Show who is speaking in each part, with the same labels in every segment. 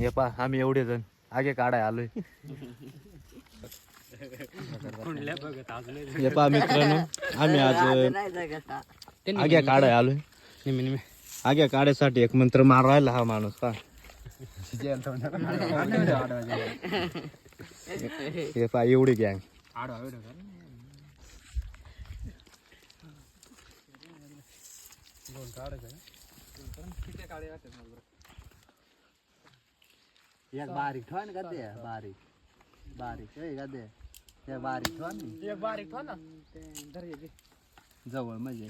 Speaker 1: हे पा आम्ही एवढे जण. आगे काढाय आलोय. हे पा मित्रांनो आम्ही आज आग्या काढाय आलोय. आग्या काढायसाठी एक मंत्र मारायला हा माणूस पा हे पा एवढी गँग
Speaker 2: एक बारीक ठेवा ना गद्दे बारीक. बारीक ए गद्दे ते. बारीक ठेवा ना.
Speaker 3: एक बारीक ठेवा ना.
Speaker 2: जवळ म्हणजे.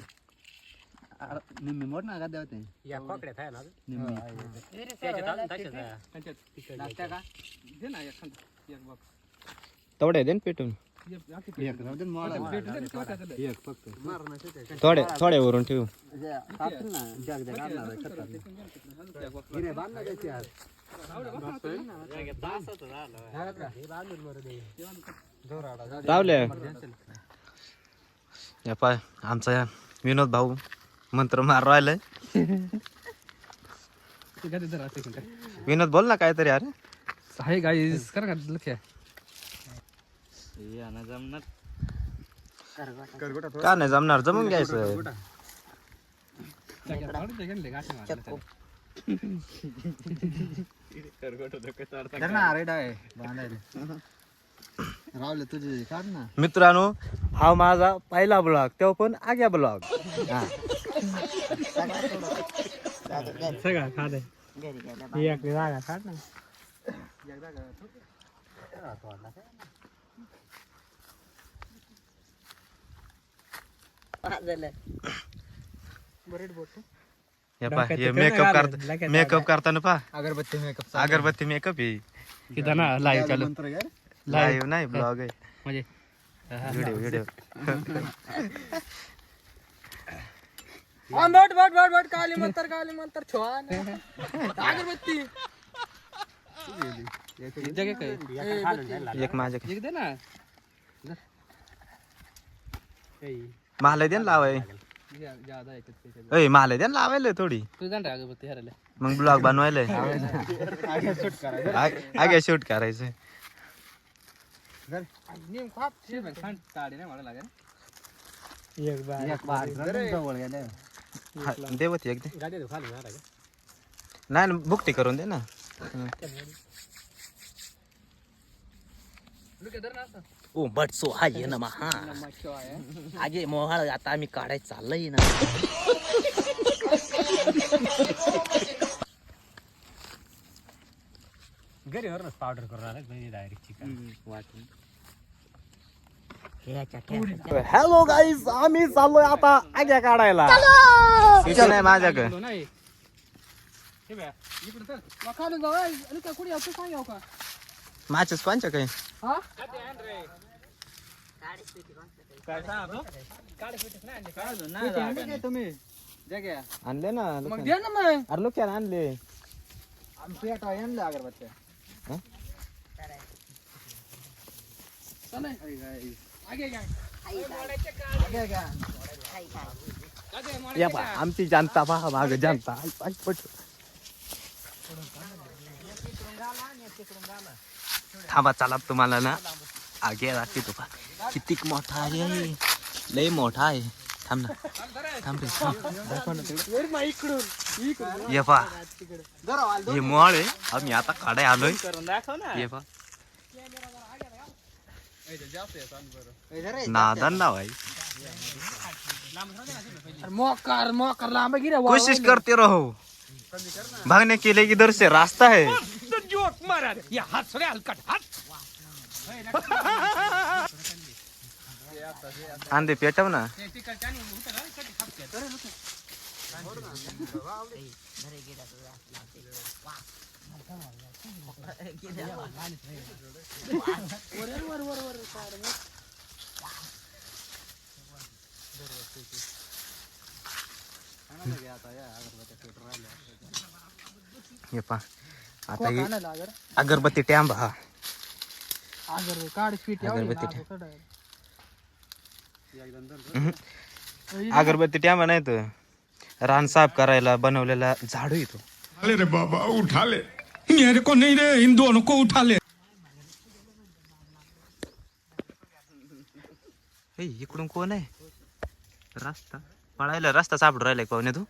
Speaker 2: अरे, निम्मी मोठ ना गद्दे होते
Speaker 3: या पकड्यात आहे ना
Speaker 2: निम्मी.
Speaker 3: त्याच्यात अजून तसेच आहे.
Speaker 2: लागत्या का?
Speaker 1: तेवढे दे ना पेटून.
Speaker 2: एक राहू दे ना मोडा. एक फक्त.
Speaker 1: थोडे थोडे वरून ठेवू.
Speaker 2: जे कापतील ना जग जग आणणार आहे, खतात. गिरे बांध ना त्याची आज.
Speaker 1: या पाय आमचा या विनोद भाऊ मंत्र मार राहिलाय. विनोद बोल ना काहीतरी अरे.
Speaker 3: आहे गाईस कर का लक्ष
Speaker 1: का नाही जमणार? जमून घ्यायचं.
Speaker 2: रावले तुझे काढ ना?
Speaker 1: मित्रांनो हा माझा पहिला ब्लॉग तेव्हा पण आग्या ब्लॉग.
Speaker 3: सगळा खाद आहे. एक जागा काढ ना
Speaker 1: हे पा हे मेकअप करता मेकअप करताना पा
Speaker 2: अगरबत्ती मेकअप
Speaker 1: अगरबत्ती मेकअप आहे
Speaker 3: तिथं ना लाईव्ह चालू
Speaker 2: मंत्र घ्या रे.
Speaker 1: लाईव्ह नाही ब्लॉग आहे
Speaker 3: म्हणजे
Speaker 1: video video
Speaker 3: but but but but काली मंतर काली मंतर छवान अगरबत्ती
Speaker 1: एक माझ्या
Speaker 3: एक दे ना
Speaker 1: मला दे ना लावाय
Speaker 3: ज्यादा त्याच्यात.
Speaker 1: अय मला दे ना लावायला थोडी.
Speaker 3: तू जाण हरायला
Speaker 1: मग ब्लॉग बनवायला आगे शूट करायचं.
Speaker 3: नेम खाप ताडी नाही मला लागेल. एक बार.
Speaker 2: एक बारीक राहू दे ना जवळ गेले.
Speaker 1: देवत एक दे.
Speaker 3: गाडी खाली मारा
Speaker 1: नाही ना बुकटी करून दे ना.
Speaker 3: लुके धर ना असं.
Speaker 1: ओ बट सो हा ये ना हा. आगे मोहाळ आता आम्ही काढाय चाललंय ना.
Speaker 3: घरी वरच पावडर करून आला डायरेक्ट चिकन
Speaker 1: हॅलो गाईज आम्ही चाललोय आता आग्या काढायला. इथे नाही माझ्याकडे.
Speaker 3: हे इकडे खाली जाऊ असं का?
Speaker 1: माझ्याच कोणच्या काही?
Speaker 3: हा? आणले का?
Speaker 2: तुम्ही. जग्या.
Speaker 1: आणले ना
Speaker 3: मग
Speaker 1: लोक्यानं.
Speaker 3: दे ना मग.
Speaker 1: अरे लोक्यानं आणले.
Speaker 2: आमची आठवा आणलं अगरबत्त्या.
Speaker 3: चल. आगे घ्या.
Speaker 2: घ्या, घ्या.
Speaker 1: या पा आमची जनता पहा माग जनता. पट. थांबा चला तुम्हाला ना आगे राखते तो पहा किती मोठा आहे लय मोठा आहे. थांब ना. थांब रे. थांब. ना तिकडे. ये पा. हे मॉळ आहे. आम्ही आता काढाय आलोय. ये पा. नादान नाव आहे
Speaker 3: मोकर मोकर लांब गिरे
Speaker 1: कोशिश करते रहो. भागने के लिए इधर से रास्ता है
Speaker 3: जोक मारा या हात सोडे हलकट हात.
Speaker 1: आंदे पेटव ना. हे पा आता हे अगरबत्ती टॅम्ब हा.
Speaker 3: अगर काढ पीठ
Speaker 1: अगरबत्ती ठेव. अगरबत्ती टॅम्ब नाही तर रान साफ करायला बनवलेला झाडू येतो
Speaker 4: ले रे बाबा उठा ले मेरे को नहीं रे इन दोनों को उठा ले
Speaker 1: हे इकडून कोण आहे? रस्ता. पळायला रस्ता सापडून राहिलाय पाहुणे तू.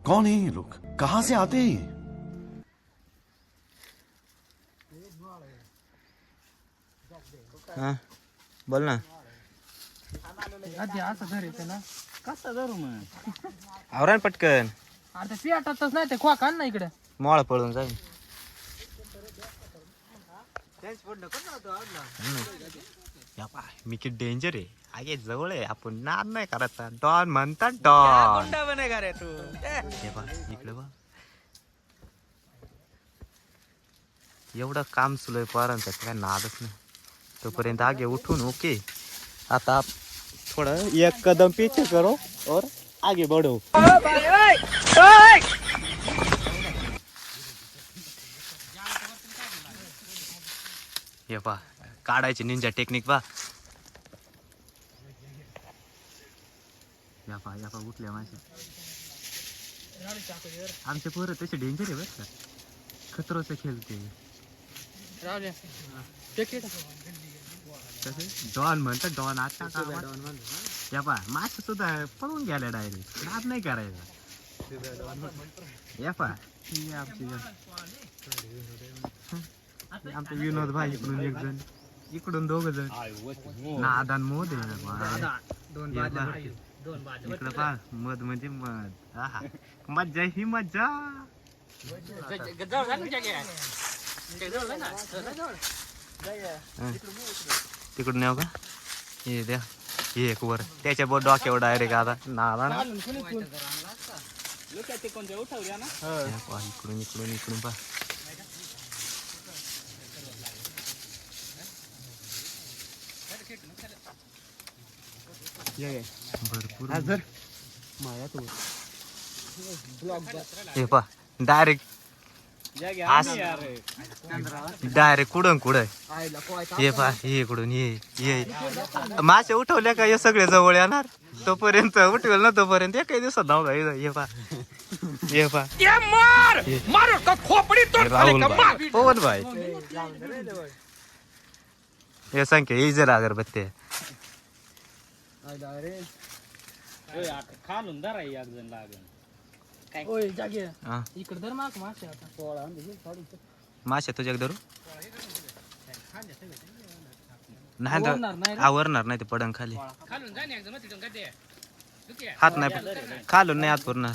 Speaker 5: कौन है ये लोग? कहाँ से आते हैं ये?
Speaker 1: हा? बोल ना.
Speaker 3: आधी असं धरायचं ना.
Speaker 2: कसा धरू मग?
Speaker 1: आवरान पटकन.
Speaker 3: अरे ते पियाटातच नाही ते खोक आण ना इकडे.
Speaker 1: मोळ पळून जाईल या पा, मी किती डेंजर आहे? आगे जवळ आहे आपण नाद नाही करायचा डॉन म्हणतात डॉन. हे बा इकडे बा एवढं काम सुरू आहे पोरांचं काय नादच नाही. तोपर्यंत आगे उठून ओके. आता थोडं एक कदम पीछे करो और आगे बढ़ो. हे पा काढायची निंजा टेक्निक पा या पा या पा उठल्या माझ्या आमचे पोरं तसे डेंजर आहे बरं का? खतरोचं खेळते. कसं डॉन म्हणतात डॉन आता या पा मासे सुद्धा पळून गेल्या डायरेक्ट नाद नाही करायचा. या पा ही आमची हे आमचे विनोद भाई इकडून एक जण. इकडून दोघ जण. नादान मोद आहे. बा. हे पहा. इकडं पा मध म्हणजे मध. आहा. मज्जा ही मज्जा. हं. तिकडून येऊ का? हे द्या. हे एक वर. त्याच्या बोट डोक्यावर डायरेक्ट आता नाला ना. पहा, इकडून इकडून इकडून पा भरपूर. हे पा डायरेक्ट डायरेक्ट कुडून कुड ये पा हे इकडून ये ये. मासे उठवल्या का हे सगळे जवळ येणार? तोपर्यंत उठवेल ना तोपर्यंत. काही दिवसात नाव का ये पा ये पा हे पवन भाई. हे संख्या ही जरा अगरबत्ती
Speaker 2: खालून धरा एक जण लागेल.
Speaker 3: ओय जागे.
Speaker 1: हा.
Speaker 3: इकडे धर माग मासे आता
Speaker 1: मासे तुझ्या धरू? नाही तर
Speaker 3: आवरणार नाही रे.
Speaker 1: आवरणार नाही ते पडन खाली. हात नाही खालून नाही हात पुरणार.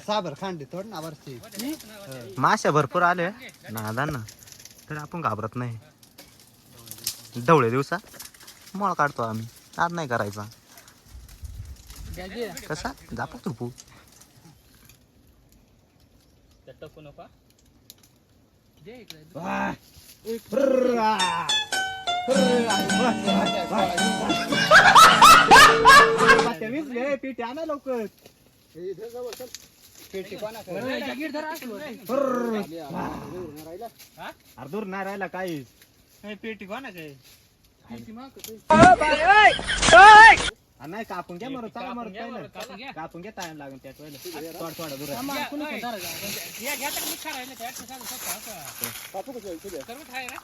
Speaker 2: साबर खांडी थोड ना वरची
Speaker 1: मासे भरपूर आले. नादान. ना तर आपण घाबरत नाही. ढवळे दिवसा. मळ काढतो आम्ही. नाद नाही करायचा. कसा? जापा तुपू
Speaker 3: जागीर धर असं
Speaker 1: दूर नाही राहिला काही
Speaker 2: पेटी कोणाचे?
Speaker 3: पिटी
Speaker 1: नाही कापून घ्या मरत चला मरत पहिलं. कापून घ्या टाइम लागून त्याच वेळेला थोडा थोडा दूर
Speaker 3: हा.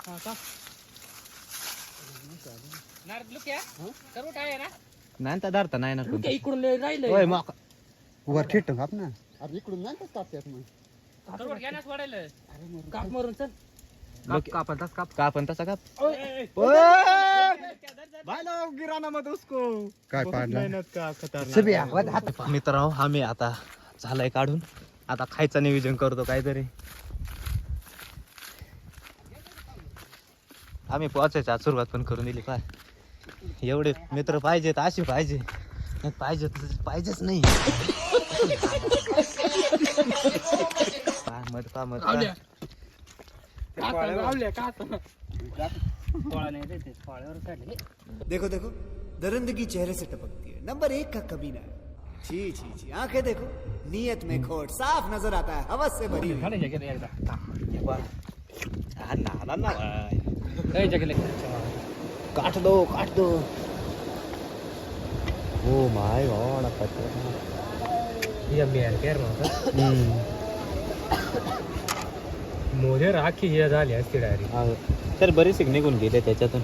Speaker 3: हा, का?
Speaker 1: नाही तर धरता नाही ना
Speaker 3: ते इकडून
Speaker 1: होय मग
Speaker 2: वर ठेट आप ना. अरे इकडून नाही कापतात मग.
Speaker 3: काप मारून चल.
Speaker 1: कापन तसा काप. कापन तसा काप. मत उसको
Speaker 2: काय पाडलं?
Speaker 1: मेहनत का खतरनाक? मित्र आम्ही आता झालंय काढून. आता खायचं नियोजन करतो काहीतरी. आम्ही पोहोचायचं आज सुरुवात पण करून दिली काय एवढे मित्र पाहिजेत असे पाहिजे. नाही पाहिजेत पाहिजेच नाही. पहा, मध पहा, मध पहा.
Speaker 3: रावल्या. काका, रावल्या, काका.
Speaker 6: देखो देखो दरिंदगी चेहरे से टपकती है नंबर एक का कमीना है छी छी छी आंखें देखो नीयत में खोट साफ नजर आता है हवस से भरी हुई
Speaker 1: हा, नाला ना बाय.
Speaker 3: ए, जागे लय.
Speaker 1: काट दो काट दो हो माय गॉड
Speaker 3: या बियाण केर मोदे राखी हे झाली असते डायरेक्ट
Speaker 1: तर बरेच निघून गेले त्याच्यातून.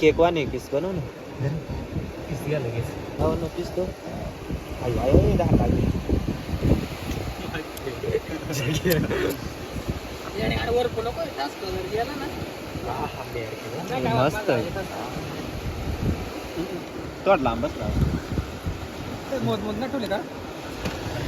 Speaker 1: केक वाने किस बनव ना
Speaker 3: किती लगेच.
Speaker 1: हो ना पिस तो. आई आई दहा लागली
Speaker 3: ना
Speaker 1: मस्त तो लांबच लाव
Speaker 3: मोज मोज नाही ठेवले का?